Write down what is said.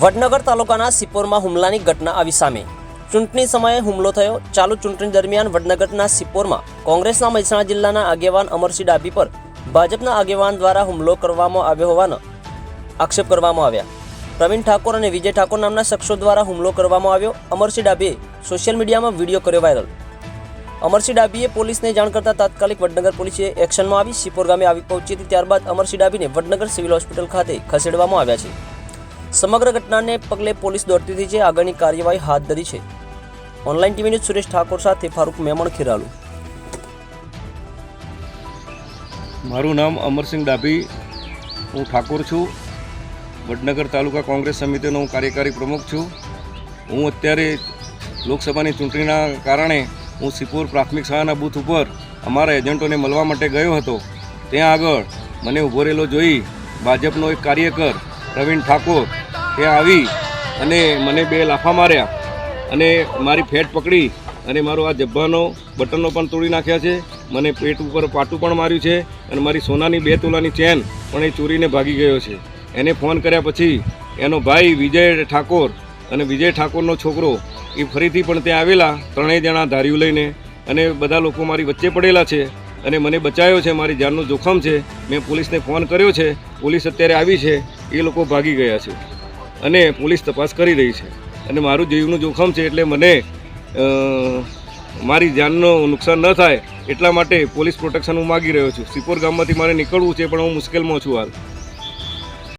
વડનગર તાલુકાના સિપોરમાં હુમલાની ઘટના આવી સામે. ચૂંટણી સમયે હુમલો થયો. ચાલુ ચૂંટણી દરમિયાન વડનગરના સિપોરમાં કોંગ્રેસના મહેસાણા જિલ્લાના આગેવાન અમરસિંહ ડાભી પર ભાજપના આગેવાન દ્વારા હુમલો કરવામાં આવ્યો હોવાનો આક્ષેપ કરવામાં આવ્યા. પ્રવીણ ઠાકોર અને વિજય ઠાકોર નામના શખ્સો દ્વારા હુમલો કરવામાં આવ્યો. અમરસિંહ ડાભીએ સોશિયલ મીડિયામાં વીડિયો કર્યો વાયરલ. અમરસિંહ ડાભીએ પોલીસને જાણ કરતા તાત્કાલિક વડનગર પોલીસે એક્શનમાં આવી, સિપોર ગામે આવી પહોંચી હતી. ત્યારબાદ અમરસિંહ ડાભીને વડનગર સિવિલ હોસ્પિટલ ખાતે ખસેડવામાં આવ્યા છે. સમગ્ર ઘટનાને પગલે પોલીસ દોડતી થઈ છે આગળની કાર્યવાહી હાથ ધરી છે. Online TV news Suresh Thakor સાથે ફારૂક મેમણ ખેરાલુ. મારું નામ અમરસિંહ ડાભી. હું ઠાકોર છું. વડનગર તાલુકા કોંગ્રેસ સમિતિનો હું કાર્યકારી પ્રમુખ છું. હું અત્યારે લોકસભાની ચૂંટણીના કારણે હું સિપોર પ્રાથમિક શાળાના બૂથ ઉપર અમારા એજન્ટોને મળવા માટે ગયો હતો. ત્યાં આગળ મને ઊભો રહેલો જોઈ ભાજપનો એક કાર્યકર પ્રવીણ ઠાકોર ત્યાં આવી અને મને બે લાફા માર્યા અને મારી ફેટ પકડી અને મારો આ જબ્બાનો બટનો પણ તોડી નાખ્યા છે. મને પેટ ઉપર પાટું પણ માર્યું છે અને મારી સોનાની બે તોલાની ચેન પણ એ ચોરીને ભાગી ગયો છે. એને ફોન કર્યા પછી એનો ભાઈ વિજય ઠાકોર અને વિજય ઠાકોરનો છોકરો એ ફરીથી પણ ત્યાં આવેલા ત્રણેય જણા ધાર્યું લઈને અને બધા લોકો મારી વચ્ચે પડેલા છે અને મને બચાવ્યો છે, મારી જાનનું જોખમ છે. મેં પોલીસને ફોન કર્યો છે, પોલીસ અત્યારે આવી છે. એ લોકો ભાગી ગયા છે. અને પોલીસ તપાસ કરી રહી છે. અને મારું જીવનું જોખમ છે એટલે મને મારી જાનનું નુકસાન ન થાય એટલા માટે પોલીસ પ્રોટેક્શન હું માગી રહ્યો છું. સિપોર ગામમાંથી મારે નીકળવું છે પણ હું મુશ્કેલમાં છું હાલ.